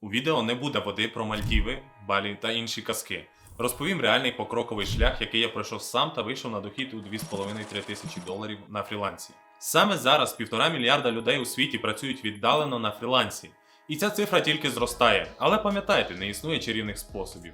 У відео не буде води про Мальдіви, Балі та інші казки. Розповім реальний покроковий шлях, який я пройшов сам та вийшов на дохід у 2,5-3 тисячі доларів на фрілансі. Саме зараз півтора мільярда людей у світі працюють віддалено на фрілансі. І ця цифра тільки зростає. Але пам'ятайте, не існує чарівних способів.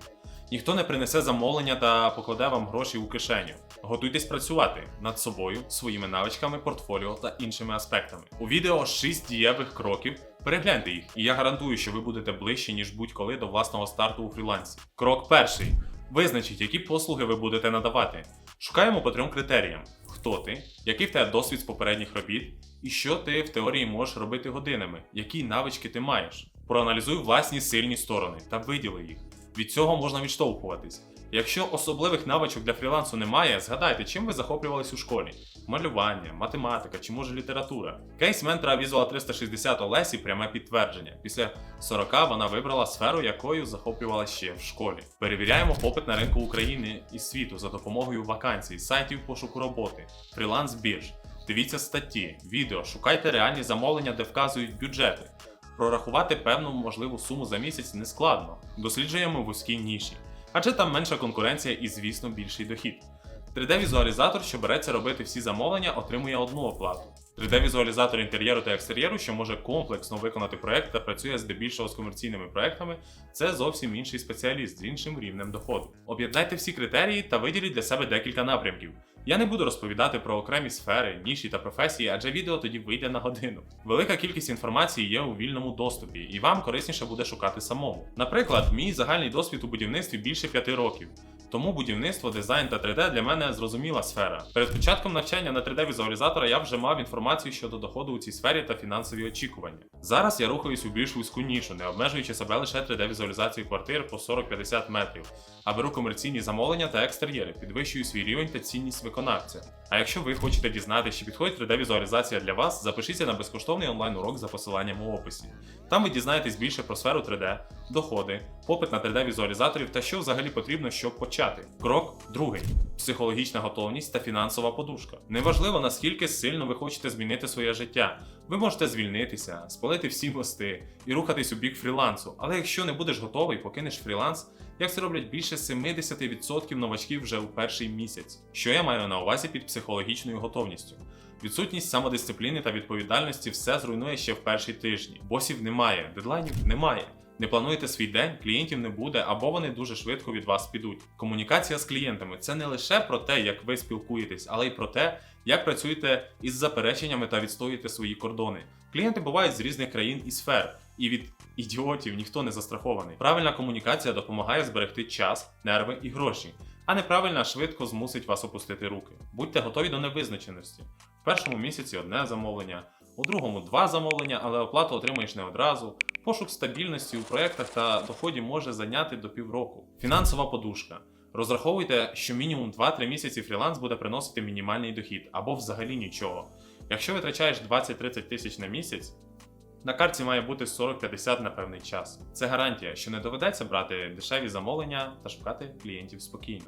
Ніхто не принесе замовлення та покладе вам гроші у кишеню. Готуйтесь працювати над собою, своїми навичками, портфоліо та іншими аспектами. У відео 6 дієвих кроків. Перегляньте їх, і я гарантую, що ви будете ближче, ніж будь-коли до власного старту у фрілансі. Крок перший. Визначіть, які послуги ви будете надавати. Шукаємо по трьом критеріям: хто ти, який в тебе досвід з попередніх робіт, і що ти в теорії можеш робити годинами, які навички ти маєш. Проаналізуй власні сильні сторони та виділи їх. Від цього можна відштовхуватись. Якщо особливих навичок для фрілансу немає, згадайте, чим ви захоплювались у школі: малювання, математика чи може література. Кейс ментора Visual 360 Олесі пряме підтвердження. Після 40 вона вибрала сферу, якою захоплювалася ще в школі. Перевіряємо попит на ринку України і світу за допомогою вакансій, сайтів пошуку роботи, фріланс бірж. Дивіться статті, відео, шукайте реальні замовлення, де вказують бюджети. Прорахувати певну можливу суму за місяць не складно. Досліджуємо вузькі ніші, адже там менша конкуренція і, звісно, більший дохід. 3D-візуалізатор, що береться робити всі замовлення, отримує одну оплату. 3D-візуалізатор інтер'єру та екстер'єру, що може комплексно виконати проект та працює здебільшого з комерційними проектами, це зовсім інший спеціаліст з іншим рівнем доходу. Об'єднайте всі критерії та виділіть для себе декілька напрямків. Я не буду розповідати про окремі сфери, ніші та професії, адже відео тоді вийде на годину. Велика кількість інформації є у вільному доступі, і вам корисніше буде шукати самому. Наприклад, мій загальний досвід у будівництві більше 5 років. Тому будівництво, дизайн та 3D для мене зрозуміла сфера. Перед початком навчання на 3D-візуалізатора я вже мав інформацію щодо доходу у цій сфері та фінансові очікування. Зараз я рухаюсь у більш вузьку нішу, не обмежуючи себе лише 3D-візуалізацією квартир по 40-50 метрів, а беру комерційні замовлення та екстер'єри, підвищую свій рівень та цінність виконавця. А якщо ви хочете дізнатися, чи підходить 3D-візуалізація для вас, запишіться на безкоштовний онлайн-урок за посиланням у описі. Там ви дізнаєтесь більше про сферу 3D, доходи, попит на 3D-візуалізаторів та що взагалі потрібно, щоб почати. Крок другий психологічна готовність та фінансова подушка. Неважливо наскільки сильно ви хочете змінити своє життя. Ви можете звільнитися, спалити всі мости і рухатись у бік фрілансу. Але якщо не будеш готовий, покинеш фріланс, як це роблять більше 70% новачків вже у перший місяць. Що я маю на увазі під психологічною готовністю? Відсутність самодисципліни та відповідальності все зруйнує ще в перші тижні. Босів немає, дедлайнів немає. Не плануєте свій день, клієнтів не буде, або вони дуже швидко від вас підуть. Комунікація з клієнтами це не лише про те, як ви спілкуєтесь, але й про те, як працюєте із запереченнями та відстоюєте свої кордони. Клієнти бувають з різних країн і сфер, і від ідіотів ніхто не застрахований. Правильна комунікація допомагає зберегти час, нерви і гроші, а неправильна швидко змусить вас опустити руки. Будьте готові до невизначеності. В першому місяці одне замовлення, у другому два замовлення, але оплату отримаєш не одразу. Пошук стабільності у проєктах та доході може зайняти до півроку. Фінансова подушка. Розраховуйте, що мінімум 2-3 місяці фріланс буде приносити мінімальний дохід або взагалі нічого. Якщо витрачаєш 20-30 тисяч на місяць, на картці має бути 40-50 на певний час. Це гарантія, що не доведеться брати дешеві замовлення та шукати клієнтів спокійно.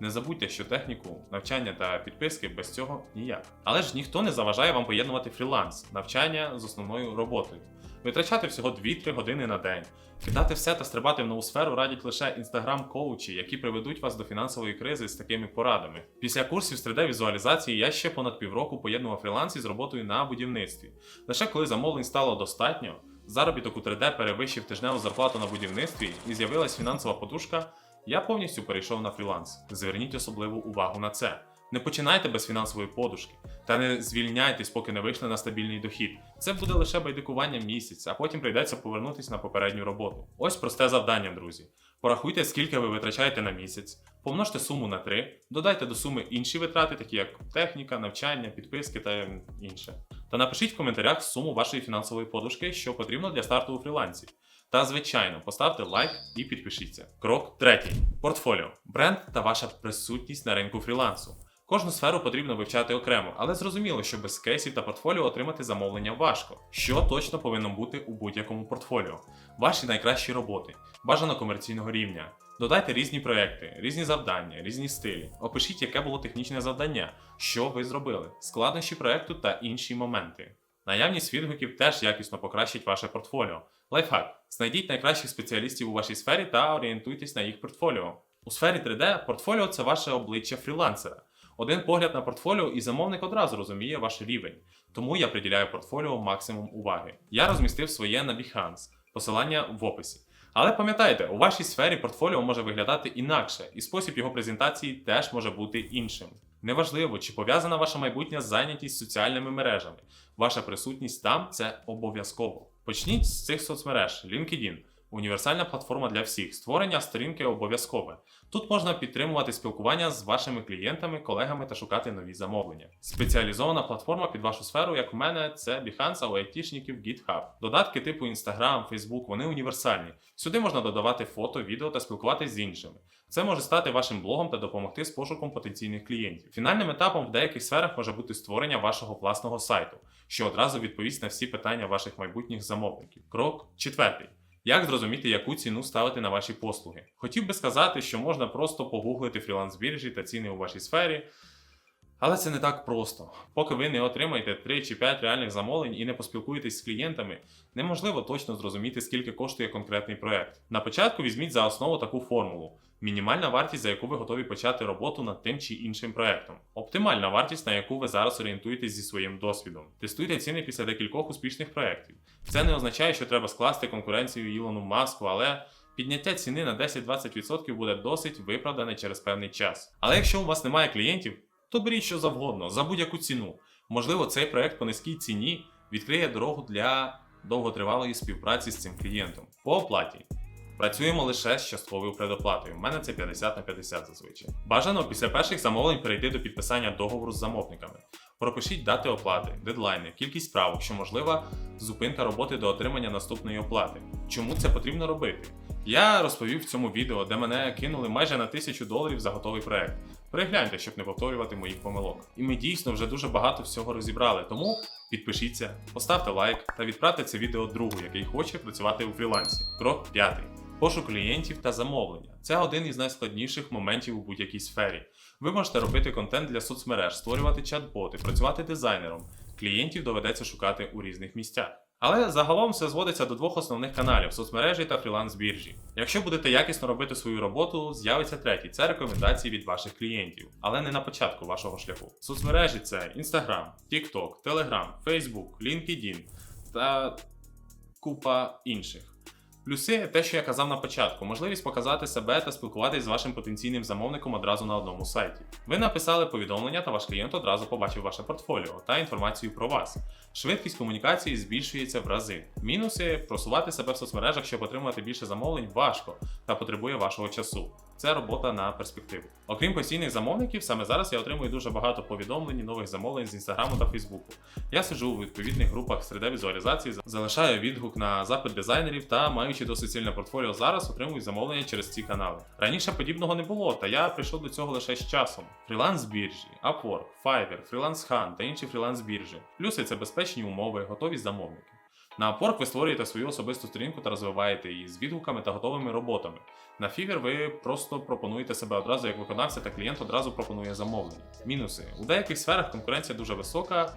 Не забудьте, що техніку, навчання та підписки без цього ніяк. Але ж ніхто не заважає вам поєднувати фріланс, навчання з основною роботою. Витрачати всього 2-3 години на день. Кидати все та стрибати в нову сферу радять лише інстаграм-коучі, які приведуть вас до фінансової кризи з такими порадами. Після курсів з 3D-візуалізації я ще понад півроку поєднував фріланс із роботою на будівництві. Лише коли замовлень стало достатньо, заробіток у 3D перевищив тижневу зарплату на будівництві і з'явилась фінансова подушка, я повністю перейшов на фріланс. Зверніть особливу увагу на це. Не починайте без фінансової подушки та не звільняйтесь, поки не вийшли на стабільний дохід. Це буде лише байдикування місяць, а потім прийдеться повернутися на попередню роботу. Ось просте завдання, друзі. Порахуйте, скільки ви витрачаєте на місяць, помножте суму на 3, додайте до суми інші витрати, такі як техніка, навчання, підписки та інше. Та напишіть в коментарях суму вашої фінансової подушки, що потрібно для старту у фрілансі. Та, звичайно, поставте лайк і підпишіться. Крок третій: портфоліо, бренд та ваша присутність на ринку фрілансу. Кожну сферу потрібно вивчати окремо, але зрозуміло, що без кейсів та портфоліо отримати замовлення важко. Що точно повинно бути у будь-якому портфоліо? Ваші найкращі роботи, бажано комерційного рівня. Додайте різні проекти, різні завдання, різні стилі. Опишіть, яке було технічне завдання, що ви зробили, складнощі проекту та інші моменти. Наявність відгуків теж якісно покращить ваше портфоліо. Лайфхак: знайдіть найкращих спеціалістів у вашій сфері та орієнтуйтесь на їх портфоліо. У сфері 3D портфоліо це ваше обличчя фрілансера. Один погляд на портфоліо і замовник одразу розуміє ваш рівень. Тому я приділяю портфоліо максимум уваги. Я розмістив своє на Behance, посилання в описі. Але пам'ятайте, у вашій сфері портфоліо може виглядати інакше, і спосіб його презентації теж може бути іншим. Неважливо, чи пов'язана ваша майбутня зайнятість соціальними мережами. Ваша присутність там це обов'язково. Почніть з цих соцмереж. LinkedIn універсальна платформа для всіх. Створення сторінки обов'язкове. Тут можна підтримувати спілкування з вашими клієнтами, колегами та шукати нові замовлення. Спеціалізована платформа під вашу сферу, як у мене, це Behance, у айтішників GitHub. Додатки типу Instagram, Facebook, вони універсальні. Сюди можна додавати фото, відео та спілкуватись з іншими. Це може стати вашим блогом та допомогти з пошуком потенційних клієнтів. Фінальним етапом в деяких сферах може бути створення вашого власного сайту, що одразу відповість на всі питання ваших майбутніх замовників. Крок четвертий. Як зрозуміти, яку ціну ставити на ваші послуги? Хотів би сказати, що можна просто погуглити фріланс-біржі та ціни у вашій сфері, але це не так просто. Поки ви не отримаєте 3 чи 5 реальних замовлень і не поспілкуєтесь з клієнтами, неможливо точно зрозуміти, скільки коштує конкретний проект. На початку візьміть за основу таку формулу: мінімальна вартість, за яку ви готові почати роботу над тим чи іншим проектом, оптимальна вартість, на яку ви зараз орієнтуєтесь зі своїм досвідом. Тестуйте ціни після декількох успішних проєктів. Це не означає, що треба скласти конкуренцію Ілону Маску, але підняття ціни на 10-20% буде досить виправдане через певний час. Але якщо у вас немає клієнтів, то беріть що завгодно за будь-яку ціну. Можливо, цей проект по низькій ціні відкриє дорогу для довготривалої співпраці з цим клієнтом. По оплаті. Працюємо лише з частковою предоплатою. У мене це 50 на 50 зазвичай. Бажано після перших замовлень перейти до підписання договору з замовниками. Пропишіть дати оплати, дедлайни, кількість правок, що можлива зупинка роботи до отримання наступної оплати. Чому це потрібно робити? Я розповів в цьому відео, де мене кинули майже на тисячу доларів за готовий проект. Перегляньте, щоб не повторювати моїх помилок. І ми дійсно вже дуже багато всього розібрали, тому підпишіться, поставте лайк та відправте це відео другу, який хоче працювати у фрілансі. Крок п'ятий. Пошук клієнтів та замовлення. Це один із найскладніших моментів у будь-якій сфері. Ви можете робити контент для соцмереж, створювати чат-боти, працювати дизайнером. Клієнтів доведеться шукати у різних місцях. Але загалом все зводиться до двох основних каналів соцмережі та фріланс-біржі. Якщо будете якісно робити свою роботу, з'явиться третій це рекомендації від ваших клієнтів, але не на початку вашого шляху. Соцмережі це Instagram, TikTok, Telegram, Facebook, LinkedIn та купа інших. Плюси те, що я казав на початку, можливість показати себе та спілкуватись з вашим потенційним замовником одразу на одному сайті. Ви написали повідомлення, та ваш клієнт одразу побачив ваше портфоліо та інформацію про вас. Швидкість комунікації збільшується в рази. Мінуси просувати себе в соцмережах, щоб отримати більше замовлень, важко та потребує вашого часу. Це робота на перспективу. Окрім постійних замовників, саме зараз я отримую дуже багато повідомлень, і нових замовлень з інстаграму та фейсбуку. Я сиджу у відповідних групах з 3D-візуалізації, залишаю відгук на запит дизайнерів та, маючи досить сильне портфоліо зараз, отримую замовлення через ці канали. Раніше подібного не було, та я прийшов до цього лише з часом. Фріланс біржі, Upwork, Fiverr, Freelance Hunt та інші фріланс біржі. Плюси це безпечні умови, готові замовники. На Upwork ви створюєте свою особисту сторінку та розвиваєте її з відгуками та готовими роботами. На Fiverr ви просто пропонуєте себе одразу як виконавця, та клієнт одразу пропонує замовлення. Мінуси. У деяких сферах конкуренція дуже висока,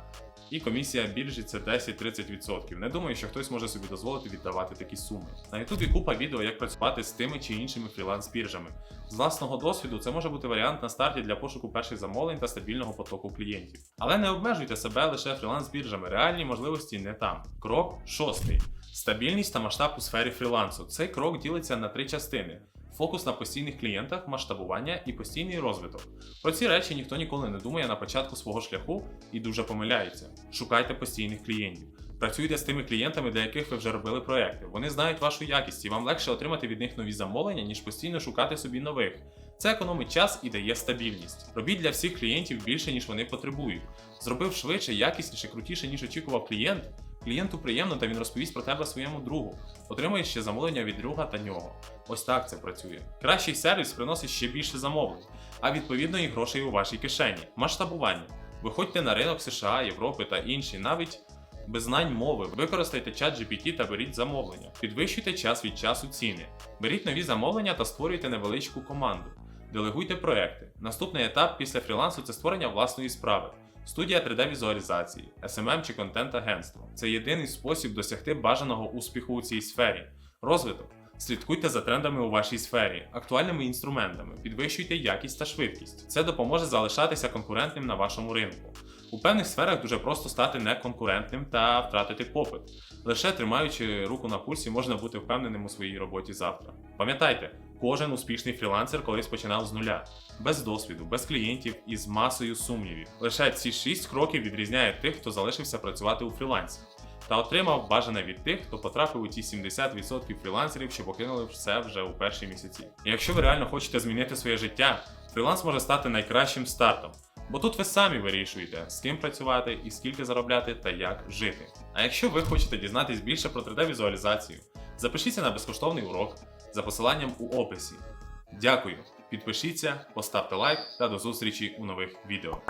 і комісія біржі це 10-30%. Не думаю, що хтось може собі дозволити віддавати такі суми. На Ютубі купа відео, як працювати з тими чи іншими фріланс-біржами. З власного досвіду це може бути варіант на старті для пошуку перших замовлень та стабільного потоку клієнтів. Але не обмежуйте себе лише фріланс-біржами, реальні можливості не там. Крок шостий. Стабільність та масштаб у сфері фрілансу. Цей крок ділиться на три частини. Фокус на постійних клієнтах, масштабування і постійний розвиток. Про ці речі ніхто ніколи не думає на початку свого шляху і дуже помиляється. Шукайте постійних клієнтів. Працюйте з тими клієнтами, для яких ви вже робили проекти. Вони знають вашу якість і вам легше отримати від них нові замовлення, ніж постійно шукати собі нових. Це економить час і дає стабільність. Робіть для всіх клієнтів більше, ніж вони потребують. Зробив швидше, якісніше, крутіше, ніж очікував клієнт. Клієнту приємно, та він розповість про тебе своєму другу. Отримує ще замовлення від друга та нього. Ось так це працює. Кращий сервіс приносить ще більше замовлень, а відповідно і грошей у вашій кишені. Масштабування. Виходьте на ринок США, Європи та інші, навіть без знань мови. Використайте чат GPT та беріть замовлення. Підвищуйте час від часу ціни. Беріть нові замовлення та створюйте невеличку команду. Делегуйте проекти. Наступний етап після фрілансу це створення власної справи. Студія 3D-візуалізації, SMM чи контент-агентство це єдиний спосіб досягти бажаного успіху у цій сфері. Розвиток. Слідкуйте за трендами у вашій сфері, актуальними інструментами, підвищуйте якість та швидкість. Це допоможе залишатися конкурентним на вашому ринку. У певних сферах дуже просто стати неконкурентним та втратити попит. Лише тримаючи руку на пульсі, можна бути впевненим у своїй роботі завтра. Пам'ятайте, кожен успішний фрілансер колись починав з нуля, без досвіду, без клієнтів і з масою сумнівів. Лише ці 6 кроків відрізняє тих, хто залишився працювати у фрілансі. Та отримав бажане від тих, хто потрапив у ті 70% фрілансерів, що покинули все вже у перші місяці. І якщо ви реально хочете змінити своє життя, фріланс може стати найкращим стартом. Бо тут ви самі вирішуєте, з ким працювати і скільки заробляти та як жити. А якщо ви хочете дізнатись більше про 3D-візуалізацію, запишіться на безкоштовний урок за посиланням у описі. Дякую, підпишіться, поставте лайк та до зустрічі у нових відео.